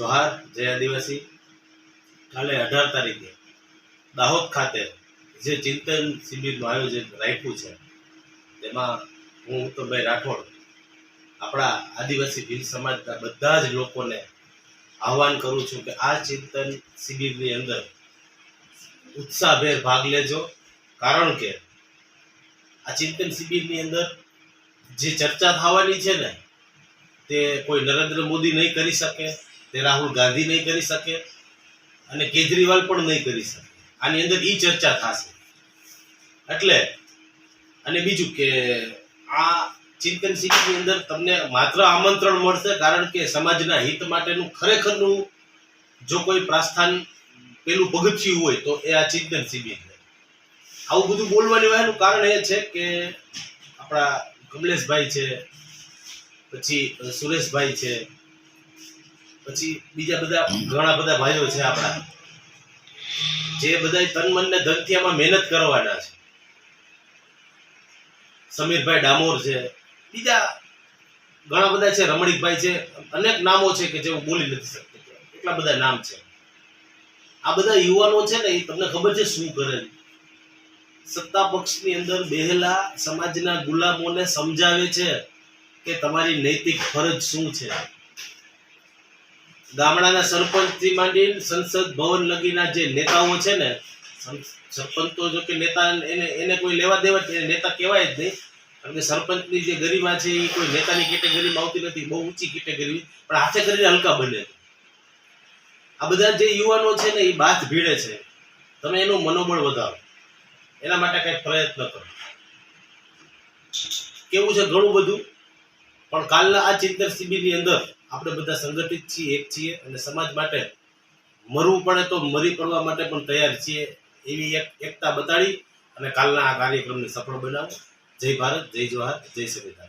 જોહાર જય આદિવાસી કાલે અઢાર તારીખે, દાહોદ ખાતે જે ચિંતન શિબિરનું આયોજન રાખ્યું છે, તેમાં હું ઉત્તમભાઈ રાઠોડ, આપણા આદિવાસી ભીલ સમાજના બધા જ લોકોને આહવાન કરું છું કે આ ચિંતન શિબિરની અંદર ઉત્સાહભેર ભાગ લેજો, કારણ કે આ ચિંતન શિબિરની અંદર જે ચર્ચા થવાની છે ને, તે કોઈ નરેન્દ્ર મોદી નહીં કરી શકે તે રાહુલ ગાંધી નહીં કરી શકે અને કેજરીવાલ પણ નહીં કરી શકે. આની અંદર ઈ ચર્ચા થશે. એટલે, અને બીજું કે આ ચિંતન શિબિરની અંદર તમને માત્ર આમંત્રણ મળશે કારણ કે સમાજના હિત માટેનું ખરેખરનું જો કોઈ પ્રસ્થાન પેલું પગથિયું હોય તો એ આ ચિંતન શિબિર આવું બધું બોલવાની વાહેનું કારણ એ છે કે આપણા કમલેશભાઈ છે, પછી સુરેશભાઈ છે પછી બીજા બધા, ઘણા બધા ભાઈઓ છે આપણા. જે બધા તન મન ને ધનથી આમાં મહેનત કરવાના છે. સમીરભાઈ ડામોર છે. બીજા ઘણા બધા છે, રમણીકભાઈ છે. અનેક નામો છે કે જે હું બોલી નથી શકતો. એટલા બધા નામ છે. આ બધા યુવાનો છે ને, એ તમને ખબર છે શું કરે સત્તા પક્ષની અંદર બેહેલા સમાજના ગુલામોને સમજાવે છે કે તમારી નૈતિક ફરજ શું છે? ગામડાના સરપંચથી માંડી સંસદ ભવન લગીના જે નેતાઓ છે ને સરપંચ તો જો કે નેતા એને એને કોઈ લેવા દેવા જ- નેતા કહેવાય જ નહીં. કારણ કે સરપંચની જે ગરિમા છે એ કોઈ નેતાની કેટેગરીમાં આવતી નથી, બહુ ઊંચી કેટેગરી. પણ હાથે કરીને હલકા બને. આ બધા જે યુવાનો છે ને એ બાથ ભીડે છે. તમે એનું મનોબળ વધારો. એના માટે કંઈક પ્રયત્ન કરો. કેવું છે ઘણું બધું? પણ કાલના આ ચિંતન શિબિરની અંદર આપણે બધા સંગઠિત છીએ, એક છીએ અને સમાજ માટે મરવું પડે તો મરી પડવા માટે પણ તૈયાર છીએ એવી એક એકતા બતાડી અને કાલના આ કાર્યક્રમને સફળ બનાવો. જય ભારત, જય જવાહર, જય સંવિધાન.